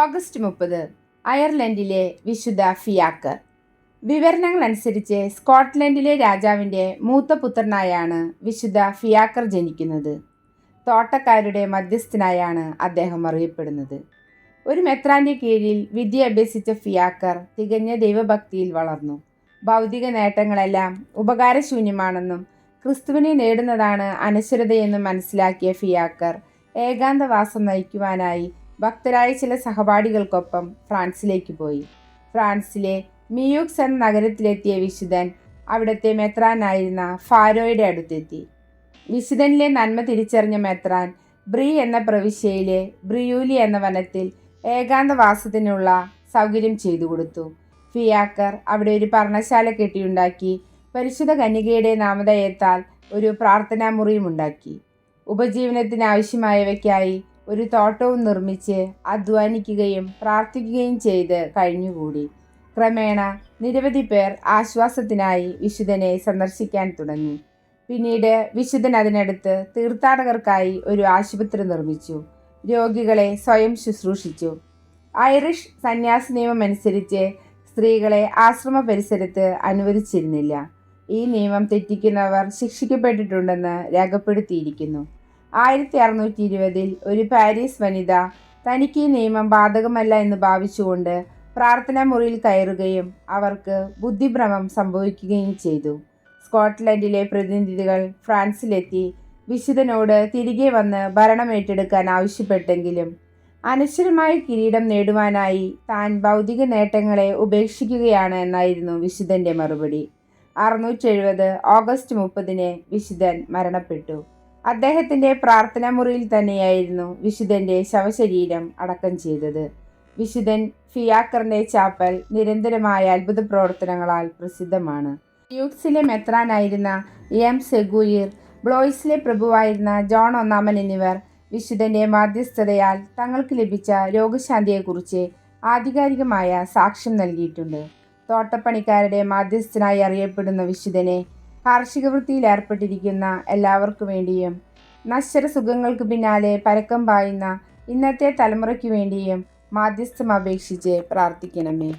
August മുപ്പത് അയർലൻഡിലെ വിശുദ്ധ ഫിയാക്കർ വിവരണങ്ങൾ അനുസരിച്ച് സ്കോട്ട്ലൻഡിലെ രാജാവിന്റെ മൂത്ത പുത്രനായാണ് വിശുദ്ധ ഫിയാക്കർ ജനിക്കുന്നത്. തോട്ടക്കാരുടെ മധ്യസ്ഥനായാണ് അദ്ദേഹം അറിയപ്പെടുന്നത്. ഒരു മെത്രാന്റെ കീഴിൽ വിദ്യ അഭ്യസിച്ച ഫിയാക്കർ തികഞ്ഞ ദൈവഭക്തിയിൽ വളർന്നു. ഭൗതിക നേട്ടങ്ങളെല്ലാം ഉപകാരശൂന്യമാണെന്നും ക്രിസ്തുവിനെ നേടുന്നതാണ് അനശ്വരതയെന്നും മനസ്സിലാക്കിയ ഫിയാക്കർ ഏകാന്തവാസം നയിക്കുവാനായി ഭക്തരായ ചില സഹപാഠികൾക്കൊപ്പം ഫ്രാൻസിലേക്ക് പോയി. ഫ്രാൻസിലെ മിയൂക്സ് എന്ന നഗരത്തിലെത്തിയ വിശുദ്ധൻ അവിടുത്തെ മെത്രാനായിരുന്ന ഫാരോയുടെ അടുത്തെത്തി. വിശുദ്ധനിലെ നന്മ തിരിച്ചറിഞ്ഞ മെത്രാൻ ബ്രി എന്ന പ്രവിശ്യയിലെ ബ്രിയൂലി എന്ന വനത്തിൽ ഏകാന്തവാസത്തിനുള്ള സൗകര്യം ചെയ്തു കൊടുത്തു. ഫിയാക്കർ അവിടെ ഒരു പർണശാല കെട്ടിയുണ്ടാക്കി പരിശുദ്ധ കന്യകയുടെ നാമധേയത്താൽ ഒരു പ്രാർത്ഥനാ മുറിയും ഉണ്ടാക്കി. ഉപജീവനത്തിന് ആവശ്യമായവയ്ക്കായി ഒരു തോട്ടവും നിർമ്മിച്ച് അധ്വാനിക്കുകയും പ്രാർത്ഥിക്കുകയും ചെയ്ത് കഴിഞ്ഞുകൂടി. ക്രമേണ നിരവധി പേർ ആശ്വാസത്തിനായി വിശുദ്ധനെ സന്ദർശിക്കാൻ തുടങ്ങി. പിന്നീട് വിശുദ്ധൻ അതിനടുത്ത് തീർത്ഥാടകർക്കായി ഒരു ആശുപത്രി നിർമ്മിച്ചു. രോഗികളെ സ്വയം ശുശ്രൂഷിച്ചു. ഐറിഷ് സന്യാസ നിയമം അനുസരിച്ച് സ്ത്രീകളെ ആശ്രമ പരിസരത്ത് അനുവദിച്ചിരുന്നില്ല. ഈ നിയമം തെറ്റിക്കുന്നവർ ശിക്ഷിക്കപ്പെട്ടിട്ടുണ്ടെന്ന് രേഖപ്പെടുത്തിയിരിക്കുന്നു. ആയിരത്തി അറുന്നൂറ്റി ഇരുപതിൽ ഒരു പാരീസ് വനിത തനിക്ക് ഈ നിയമം ബാധകമല്ല എന്ന് ഭാവിച്ചുകൊണ്ട് പ്രാർത്ഥനാ മുറിയിൽ കയറുകയും അവർക്ക് ബുദ്ധിഭ്രമം സംഭവിക്കുകയും ചെയ്തു. സ്കോട്ട്ലൻഡിലെ പ്രതിനിധികൾ ഫ്രാൻസിലെത്തി വിശുദ്ധനോട് തിരികെ വന്ന് ഭരണം ഏറ്റെടുക്കാൻ ആവശ്യപ്പെട്ടെങ്കിലും അനശ്വരമായ കിരീടം നേടുവാനായി താൻ ഭൗതിക നേട്ടങ്ങളെ ഉപേക്ഷിക്കുകയാണ് എന്നായിരുന്നു വിശുദ്ധന്റെ മറുപടി. അറുന്നൂറ്റി എഴുപത് ഓഗസ്റ്റ് മുപ്പതിന് വിശുദ്ധൻ മരണപ്പെട്ടു. അദ്ദേഹത്തിന്റെ പ്രാർത്ഥനാ മുറിയിൽ തന്നെയായിരുന്നു വിശുദ്ധന്റെ ശവശരീരം അടക്കം ചെയ്തത്. വിശുദ്ധൻ ഫിയാക്കറിന്റെ ചാപ്പൽ നിരന്തരമായ അത്ഭുത പ്രവർത്തനങ്ങളാൽ പ്രസിദ്ധമാണ്. യൂക്സിലെ മെത്രാനായിരുന്ന എം സെഗുയിർ ബ്ലോയിസിലെ പ്രഭുവായിരുന്ന ജോൺ ഒന്നാമൻ എന്നിവർ വിശുദ്ധന്റെ മാധ്യസ്ഥതയാൽ തങ്ങൾക്ക് ലഭിച്ച രോഗശാന്തിയെക്കുറിച്ച് ആധികാരികമായ സാക്ഷ്യം നൽകിയിട്ടുണ്ട്. തോട്ടപ്പണിക്കാരുടെ മാധ്യസ്ഥനായി അറിയപ്പെടുന്ന വിശുദ്ധനെ കാർഷിക വൃത്തിയിൽ ഏർപ്പെട്ടിരിക്കുന്ന എല്ലാവർക്കു വേണ്ടിയും നശ്വര സുഖങ്ങൾക്ക് പിന്നാലെ പരക്കം പായുന്ന ഇന്നത്തെ തലമുറയ്ക്ക് വേണ്ടിയും മാധ്യസ്ഥം അപേക്ഷിച്ച് പ്രാർത്ഥിക്കണമേ.